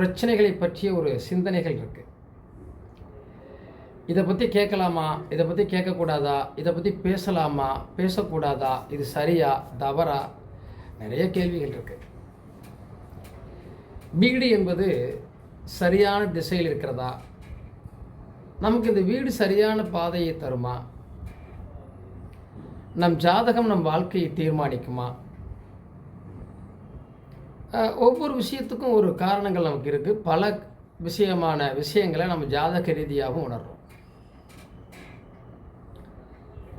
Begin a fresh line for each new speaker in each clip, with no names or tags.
பிரச்சனைகளை பற்றிய ஒரு சிந்தனைகள் இருக்குது இதை பற்றி கேட்கலாமா? இதை பற்றி கேட்கக்கூடாதா? இதை பற்றி பேசலாமா? பேசக்கூடாதா? இது சரியா? தவறா? நிறைய கேள்விகள் இருக்கு. வீடு என்பது சரியான திசையில் இருக்கிறதா? நமக்கு இந்த வீடு சரியான பாதையை தருமா? நம் ஜாதகம் நம் வாழ்க்கையை தீர்மானிக்குமா? ஒவ்வொரு விஷயத்துக்கும் ஒரு காரணங்கள் நமக்கு இருக்குது பல விஷயமான விஷயங்களை நம்ம ஜாதக ரீதியாகவும் உணர்றோம்.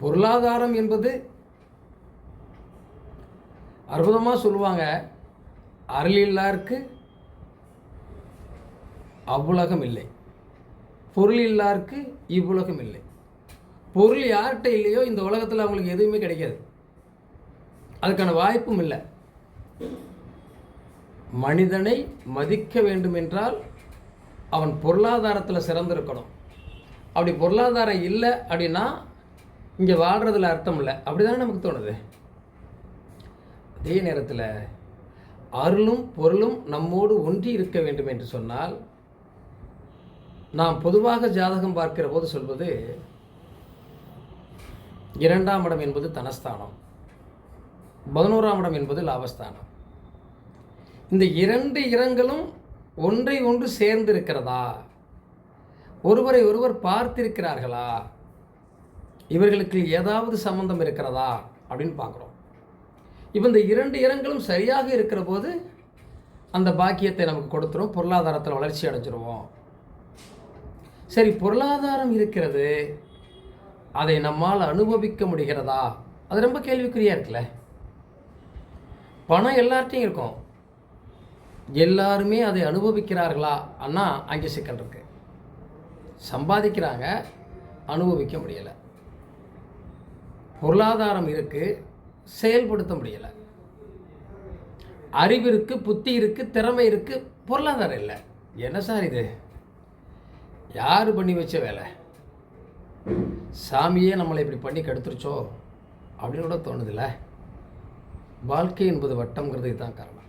பொருளாதாரம் என்பது அற்புதமாக சொல்லுவாங்க. அருளில்லாருக்கு அவ்வுலகம் இல்லை. பொருள் இல்லாருக்கு இவ்வுலகம் இல்லை. பொருள் யார்கிட்ட இல்லையோ இந்த உலகத்தில் அவங்களுக்கு எதுவுமே கிடைக்காது. அதுக்கான வாய்ப்பும் இல்லை. மனிதனை மதிக்க வேண்டும் என்றால் அவன் பொருளாதாரத்தில் சிறந்திருக்கணும். அப்படி பொருளாதாரம் இல்லை அப்படின்னா இங்கே வாழ்கிறதுல அர்த்தம் இல்லை. அப்படி தானே நமக்கு தோணுது? அதே நேரத்தில் அருளும் பொருளும் நம்மோடு ஒன்றி இருக்க வேண்டும் என்று சொன்னால் நாம் பொதுவாக ஜாதகம் பார்க்கிற போது சொல்வது இரண்டாம் இடம் என்பது தனஸ்தானம் பதினோராம் இடம் என்பது லாபஸ்தானம். இந்த இரண்டு இரங்களும் ஒன்றை ஒன்று சேர்ந்து இருக்கிறதா ஒருவரை ஒருவர் பார்த்திருக்கிறார்களா? இவர்களுக்கு ஏதாவது சம்பந்தம் இருக்கிறதா? அப்படின்னு பார்க்குறோம். இப்போ இந்த இரண்டு இரங்களும் சரியாக இருக்கிற போது அந்த பாக்கியத்தை நமக்கு கொடுத்துரும். பொருளாதாரத்தில் வளர்ச்சி அடைஞ்சிருவோம். சரி பொருளாதாரம் இருக்கிறது. அதை நம்மால் அனுபவிக்க முடிகிறதா? அது ரொம்ப கேள்விக்குறியாக இருக்குல்ல? பணம் எல்லார்ட்டையும் இருக்கும். எல்லாருமே அதை அனுபவிக்கிறார்களா? அண்ணா அங்கே சிக்கல் இருக்கு. சம்பாதிக்கிறாங்க அனுபவிக்க முடியலை. பொருளாதாரம் இருக்கு செயல்படுத்த முடியலை. அறிவு இருக்குது புத்தி இருக்கு திறமை இருக்கு பொருளாதாரம் இல்லை. என்ன சார் இது? யார் பண்ணி வச்ச வேலை? சாமியே நம்மளை இப்படி பண்ணி கெடுத்துருச்சோ? அப்படின்னு கூட தோணுதில்ல. வாழ்க்கை என்பது வட்டங்கிறது இதுதான் காரணம்.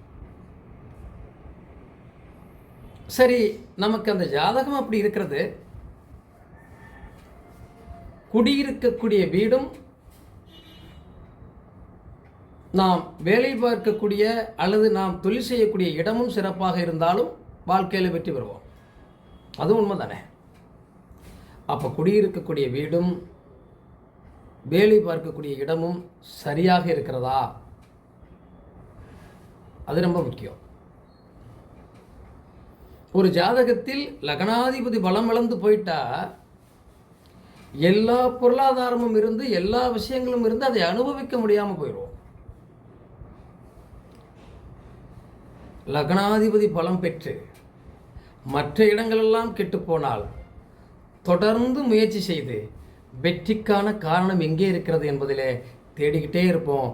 சரி நமக்கு அந்த ஜாதகம் அப்படி இருக்கிறது. குடியிருக்கக்கூடிய வீடும் நாம் வேலை பார்க்கக்கூடிய அல்லது நாம் தொழில் செய்யக்கூடிய இடமும் சிறப்பாக இருந்தாலும் வாழ்க்கையில் வெற்றி பெறுவோம். அதுவும் உண்மை தானே அப்போ குடியிருக்கக்கூடிய வீடும் வேலை பார்க்கக்கூடிய இடமும் சரியாக இருக்கிறதா? அது ரொம்ப முக்கியம். ஒரு ஜாதகத்தில் லக்னாதிபதி பலம் வளர்ந்து போயிட்டா எல்லா பொருளாதாரமும் இருந்து எல்லா விஷயங்களும் இருந்து அதை அனுபவிக்க முடியாமல் போயிடும் லக்னாதிபதி பலம் பெற்று மற்ற இடங்களெல்லாம் கெட்டுப்போனால் தொடர்ந்து முயற்சி செய்து வெற்றிக்கான காரணம் எங்கே இருக்கிறது என்பதிலே தேடிக்கிட்டே இருப்போம்.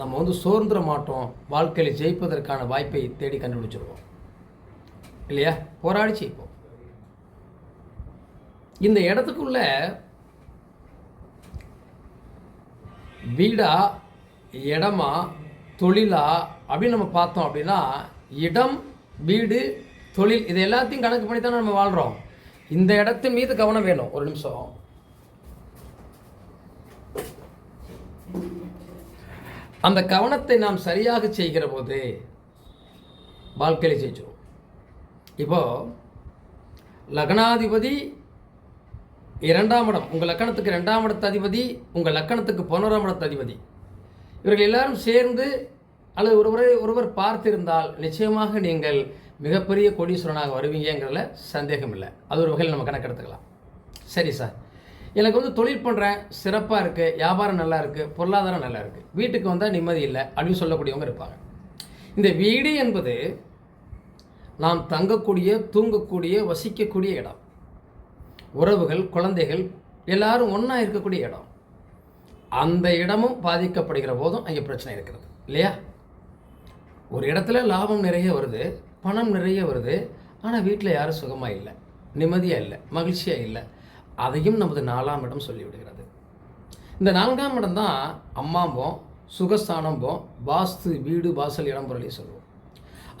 நம்ம வந்து சோர்ந்துட மாட்டோம் வாழ்க்கையில் ஜெயிப்பதற்கான வாய்ப்பை தேடி கண்டுபிடிச்சிருவோம். இல்லையா? போராடி இப்போ. இந்த இடத்துக்குள்ள வீடா இடமா தொழிலா அப்படின்னு நம்ம பார்த்தோம் அப்படின்னா இடம் வீடு தொழில் இது எல்லாத்தையும் கணக்கு பண்ணி தானே நம்ம வாழ்கிறோம் இந்த இடத்தின் மீது கவனம் வேணும். ஒரு நிமிஷம். அந்த கவனத்தை நாம் சரியாக செய்கிற போது வாழ்க்கையில் ஜெயிச்சிடும் இப்போது லக்னாதிபதி இரண்டாம் இடம் உங்கள் லக்கணத்துக்கு ரெண்டாம் இடத்து அதிபதி உங்கள் லக்கணத்துக்கு பதினோராம் இடத்து அதிபதி. இவர்கள் எல்லாரும் சேர்ந்து அல்லது ஒருவரை ஒருவர் பார்த்திருந்தால் நிச்சயமாக நீங்கள் மிகப்பெரிய கோடீஸ்வரனாக வருவீங்கிறதுல சந்தேகம் இல்லை அது ஒரு வகையில் நம்ம கணக்கெடுத்துக்கலாம். சரி சார். எனக்கு வந்து தொழில் பண்ணுறேன் சிறப்பாக இருக்குது வியாபாரம் நல்லா இருக்குது பொருளாதாரம் நல்லா இருக்குது வீட்டுக்கு வந்தால் நிம்மதி இல்லை அப்படின்னு சொல்லக்கூடியவங்க இருப்பாங்க. இந்த வீடு என்பது நாம் தங்கக்கூடிய தூங்கக்கூடிய வசிக்கக்கூடிய இடம். உறவுகள் குழந்தைகள் எல்லாரும் ஒன்றா இருக்கக்கூடிய இடம். அந்த இடமும் பாதிக்கப்படுகிற போதும் அங்கே பிரச்சனை இருக்கிறது இல்லையா? ஒரு இடத்துல லாபம் நிறைய வருது பணம் நிறைய வருது ஆனால் வீட்டில் யாரும் சுகமாக இல்லை நிம்மதியாக இல்லை மகிழ்ச்சியாக இல்லை. அதையும் நமது நாலாம் இடம் சொல்லிவிடுகிறது. இந்த நான்காம் இடம் தான் அம்மாம்போம் சுகஸ்தானம்போம் வாஸ்து வீடு வாசல் இடம் பொருளையும் சொல்லுவோம்.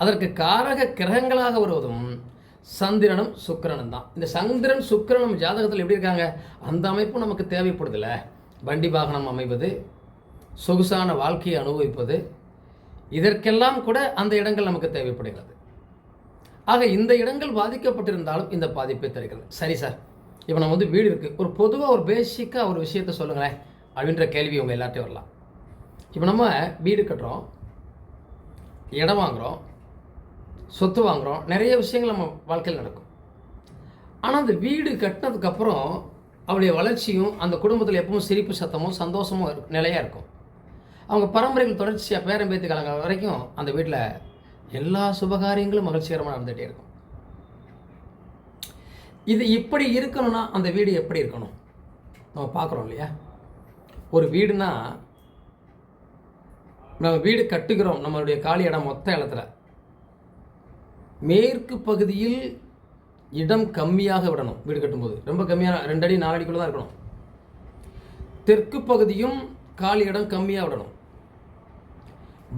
அதற்கு காரக கிரகங்களாக வருவதும் சந்திரனும் சுக்கிரனும் தான். இந்த சந்திரன் சுக்கிரனும் ஜாதகத்தில் எப்படி இருக்காங்க? அந்த அமைப்பும் நமக்கு தேவைப்படுதில்ல வண்டி வாகனம் அமைவது சொகுசான வாழ்க்கையை அனுபவிப்பது இதற்கெல்லாம் கூட அந்த இடங்கள் நமக்கு தேவைப்படுகிறது. ஆக இந்த இடங்கள் பாதிக்கப்பட்டிருந்தாலும் இந்த பாதிப்பை தருகிறது சரி சார் இப்போ நம்ம வந்து வீடு இருக்குது ஒரு பொதுவாக ஒரு பேசிக்காக ஒரு விஷயத்த சொல்லுங்களேன். அப்படின்ற கேள்வி உங்கள் எல்லாத்தையும் வரலாம். இப்போ நம்ம வீடு கட்டுறோம் இடம் வாங்குகிறோம் சொத்து வாங்குகிறோம் நிறைய விஷயங்கள் நம்ம வாழ்க்கையில் நடக்கும். ஆனால் அந்த வீடு கட்டினதுக்கப்புறம் அவளுடைய வளர்ச்சியும் அந்த குடும்பத்தில் எப்பவும் சிரிப்பு சத்தமும் சந்தோஷமும் இருக்கும் நிலையாக இருக்கும். அவங்க பரம்பரைகள் தொடர்ச்சியாக பேரம் பேத்து காலங்கள் வரைக்கும் அந்த வீட்டில் எல்லா சுபகாரியங்களும் மகிழ்ச்சிகரமாக நடந்துகிட்டே இருக்கும். இது இப்படி இருக்கணும்னா அந்த வீடு எப்படி இருக்கணும்? நம்ம பார்க்குறோம் இல்லையா? ஒரு வீடுனா நம்ம வீடு கட்டுகிறோம் நம்மளுடைய காலி இடம் மொத்த இடத்துல. மேற்கு பகுதியில் இடம் கம்மியாக விடணும். வீடு கட்டும்போது. ரொம்ப கம்மியாக ரெண்டு அடி நாலு அடிக்குள்ள தான் இருக்கணும். தெற்கு பகுதியும் காலி இடம் கம்மியாக விடணும்.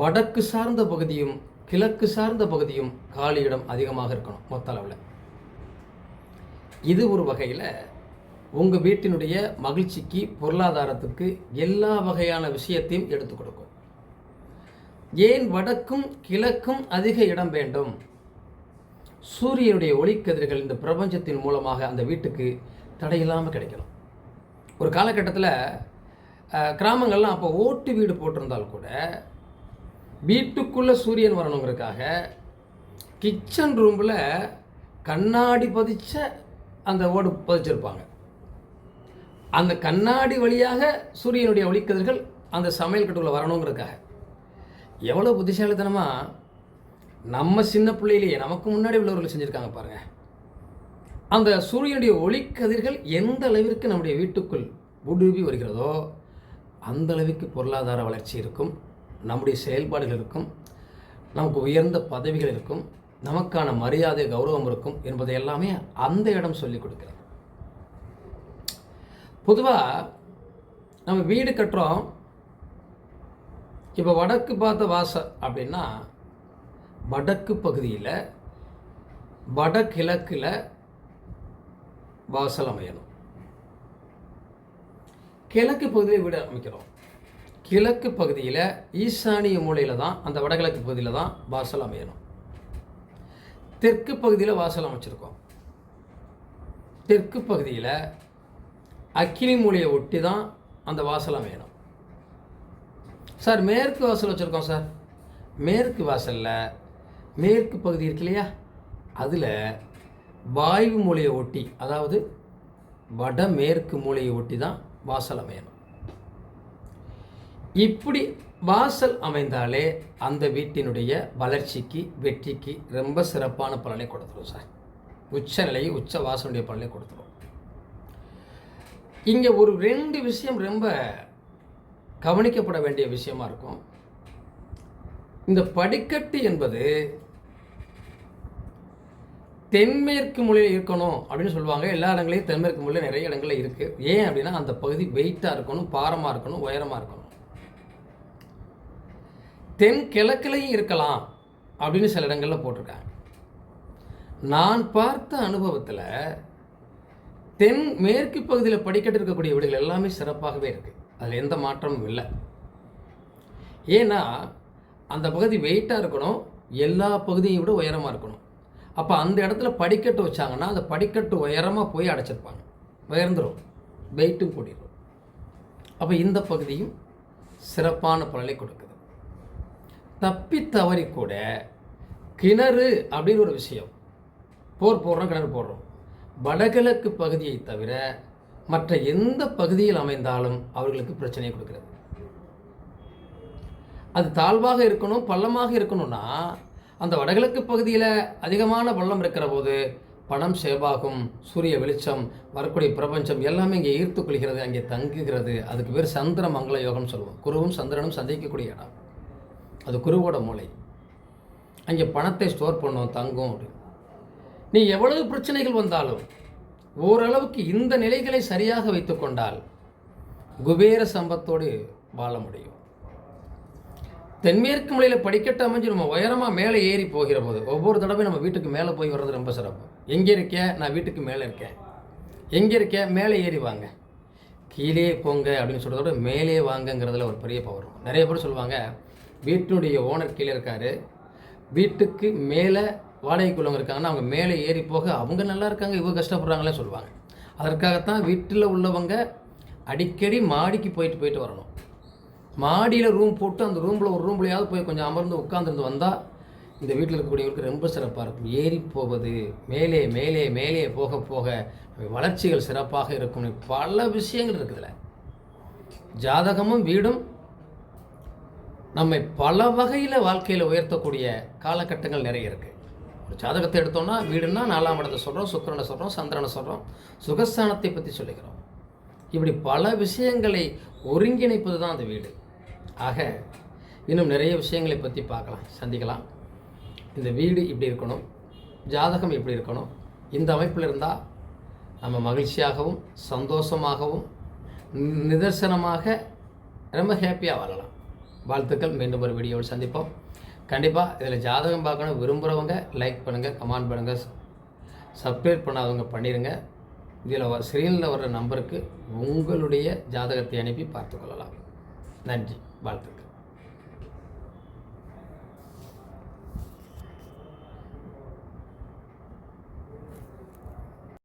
வடக்கு சார்ந்த பகுதியும் கிழக்கு சார்ந்த பகுதியும் காலி இடம் அதிகமாக இருக்கணும் மொத்த அளவில். இது ஒரு வகையில் உங்கள் வீட்டினுடைய மகிழ்ச்சிக்கு பொருளாதாரத்துக்கு எல்லா வகையான விஷயத்தையும் எடுத்து கொடுக்கும். ஏன் வடக்கும் கிழக்கும் அதிக இடம் வேண்டும்? சூரியனுடைய ஒளிக்கதிர்கள் இந்த பிரபஞ்சத்தின் மூலமாக அந்த வீட்டுக்கு தடையில்லாமல் கிடைக்கணும். ஒரு காலகட்டத்தில் கிராமங்கள்லாம் அப்போ ஓட்டு வீடு போட்டிருந்தால் கூட வீட்டுக்குள்ளே சூரியன் வரணுங்கிறதுக்காக கிச்சன் ரூமில் கண்ணாடி பதிச்ச அந்த ஓடு பதிச்சிருப்பாங்க. அந்த கண்ணாடி வழியாக சூரியனுடைய ஒளிக்கதிர்கள் அந்த சமையல் கட்டுக்குள்ளே வரணுங்கிறதுக்காக. எவ்வளோ புத்திசாலித்தனமாக நம்ம சின்ன பிள்ளையிலேயே நமக்கு முன்னாடி உள்ளவர்கள் செஞ்சுருக்காங்க பாருங்கள் அந்த சூரியனுடைய ஒளிக்கதிர்கள் எந்த அளவிற்கு நம்முடைய வீட்டுக்குள் ஊடுருவி வருகிறதோ அந்த அளவுக்கு பொருளாதார வளர்ச்சி இருக்கும் நம்முடைய செயல்பாடுகள் இருக்கும் நமக்கு உயர்ந்த பதவிகள் இருக்கும் நமக்கான மரியாதை கௌரவம் இருக்கும் என்பதை எல்லாமே அந்த இடம் சொல்லிக் கொடுக்கிறது. பொதுவாக நம்ம வீடு கட்டுறோம். இப்போ வடக்கு பார்த்த வாசல் அப்படின்னா வடக்கு பகுதியில் வடகிழக்கில் வாசல் அமையணும். கிழக்கு பகுதியில் வீடு அமைக்கிறோம் கிழக்கு பகுதியில் ஈசானிய மூலையில் தான் அந்த வடகிழக்கு பகுதியில் தான் வாசல் அமையணும். தெற்கு பகுதியில் வாசல் அமைச்சிருக்கோம். தெற்கு பகுதியில் அக்கினி மூலையை ஒட்டி தான் அந்த வாசல் அமையணும். சார் மேற்கு வாசல் வச்சுருக்கோம் சார். மேற்கு வாசலில் மேற்கு பகுதி இருக்கு இல்லையா? அதில் வாயு மூலையை ஒட்டி அதாவது வடமேற்கு மூலையை ஒட்டி தான் வாசல் அமையணும். இப்படி வாசல் அமைந்தாலே அந்த வீட்டினுடைய வளர்ச்சிக்கு வெற்றிக்கு ரொம்ப சிறப்பான பலனை கொடுத்துரும் சார். உச்ச நிலையை உச்ச வாசனுடைய பலனை கொடுத்துரும். இங்கே ஒரு ரெண்டு விஷயம் ரொம்ப கவனிக்கப்பட வேண்டிய விஷயமா இருக்கும். இந்த படிக்கட்டு என்பது தென்மேற்கு மொழியில் இருக்கணும் அப்படின்னு சொல்லுவாங்க. எல்லா இடங்களையும் தென்மேற்கு மொழியில் நிறைய இடங்கள்ல இருக்குது ஏன் அப்படின்னா அந்த பகுதி வெயிட்டாக இருக்கணும் பாரமாக இருக்கணும் உயரமாக இருக்கணும். தென் கிழக்கிலையும் இருக்கலாம் அப்படின்னு சில இடங்களில் போட்டிருக்காங்க. நான் பார்த்த அனுபவத்தில் தென் மேற்கு பகுதியில் படிக்கட்டு இருக்கக்கூடிய வீடுகள் எல்லாமே சிறப்பாகவே இருக்குது அதில் எந்த மாற்றமும் இல்லை. ஏன்னா அந்த பகுதி வெயிட்டாக இருக்கணும் எல்லா பகுதியும் விட உயரமாக இருக்கணும். அப்போ அந்த இடத்துல படிக்கட்டு வச்சாங்கன்னா அந்த படிக்கட்டு உயரமாக போய் அடைச்சிருப்பாங்க. உயர்ந்துடும் வெயிட்டும் கூடிடும் அப்போ இந்த பகுதியும் சிறப்பான பலனை கொடுக்குது. தப்பி தவறி கூட கிணறு அப்படின்னு ஒரு விஷயம். போர் போடுறோம் கிணறு போடுறோம். வடகிழக்கு பகுதியை தவிர மற்ற எந்த பகுதியில் அமைந்தாலும் அவர்களுக்கு பிரச்சனையை கொடுக்கிறது. அது தாழ்வாக இருக்கணும் பள்ளமாக இருக்கணும்னா அந்த வடகிழக்கு பகுதியில் அதிகமான வெள்ளம் இருக்கிற போது பணம் சேவாகும் சூரிய வெளிச்சம் வரக்கூடிய பிரபஞ்சம் எல்லாமே இங்கே ஈர்த்து கொள்கிறது அங்கே தங்குகிறது. அதுக்கு பேர் சந்திர மங்கள யோகம்னு சொல்லுவோம். குருவும் சந்திரனும் சந்திக்கக்கூடிய இடம். அது குருவோட மூளை. அங்கே பணத்தை ஸ்டோர் பண்ணுவோம் தங்கும் அப்படின்னு நீ எவ்வளவு பிரச்சனைகள் வந்தாலும் ஓரளவுக்கு இந்த நிலைகளை சரியாக வைத்துக்கொண்டால் குபேர சம்பத்தோடு வாழ முடியும். தென்மேற்கு மலையில் படிக்கட்டு அமைஞ்சு நம்ம உயரமாக மேலே ஏறி போகிற போது ஒவ்வொரு தடவையும் நம்ம வீட்டுக்கு மேலே போய் வர்றது ரொம்ப சிறப்பு. எங்கே இருக்கேன் நான் வீட்டுக்கு மேலே இருக்கேன். எங்கே இருக்கேன் மேலே ஏறி வாங்க. கீழே போங்க அப்படின்னு சொல்கிறத விட மேலே வாங்கங்கிறதுல ஒரு பெரிய பவர் நிறைய பேர் சொல்லுவாங்க வீட்டினுடைய ஓனர் கீழே இருக்காரு. வீட்டுக்கு மேலே வாடகைக்குள்ளவங்க இருக்காங்கன்னா அவங்க மேலே ஏறி போக அவங்க நல்லா இருக்காங்க இவங்க கஷ்டப்படுறாங்களே சொல்லுவாங்க. அதற்காகத்தான் வீட்டில் உள்ளவங்க அடிக்கடி மாடிக்கு போயிட்டு போயிட்டு வரணும். மாடியில் ரூம் போட்டு அந்த ரூமில் ஒரு ரூம்லையாவது போய் கொஞ்சம் அமர்ந்து உட்காந்துருந்து வந்தால் இந்த வீட்டில் இருக்கக்கூடியவருக்கு ரொம்ப சிறப்பாக இருக்கும். ஏறி போவது மேலே மேலே மேலே போக போக வளர்ச்சிகள் சிறப்பாக இருக்கும் பல விஷயங்கள் இருக்குதுல்ல ஜாதகமும் வீடும் நம்மை பல வகையில் வாழ்க்கையில் உயர்த்தக்கூடிய காலகட்டங்கள் நிறைய இருக்குது ஒரு ஜாதகத்தை எடுத்தோம்னா வீடுன்னா நாலாம் இடத்தை சொல்கிறோம் சுக்கிரனை சொல்கிறோம் சந்திரனை சொல்கிறோம் சுகஸ்தானத்தை பற்றி சொல்லிக்கிறோம். இப்படி பல விஷயங்களை ஒருங்கிணைப்பது தான் அந்த வீடு. ஆக இன்னும் நிறைய விஷயங்களை பற்றி பார்க்கலாம் சந்திக்கலாம். இந்த வீடு இப்படி இருக்கணும் ஜாதகம் இப்படி இருக்கணும் இந்த அமைப்பில் இருந்தால் நம்ம மகிழ்ச்சியாகவும் சந்தோஷமாகவும் நிதர்சனமாக ரொம்ப ஹாப்பியாக வாழலாம். வாழ்த்துக்கள் மீண்டும் ஒரு வீடியோவில் சந்திப்போம். கண்டிப்பாக இதில் ஜாதகம் பார்க்கணும் விரும்புகிறவங்க லைக் பண்ணுங்கள் கமெண்ட் பண்ணுங்கள் சப்ஸ்கிரைப் பண்ணாதவங்க பண்ணிடுங்க இதில் ஸ்க்ரீனில் வர்ற நம்பருக்கு உங்களுடைய ஜாதகத்தை அனுப்பி பார்த்துக்கொள்ளலாம் நன்றி. வாழ்த்துக்கள்.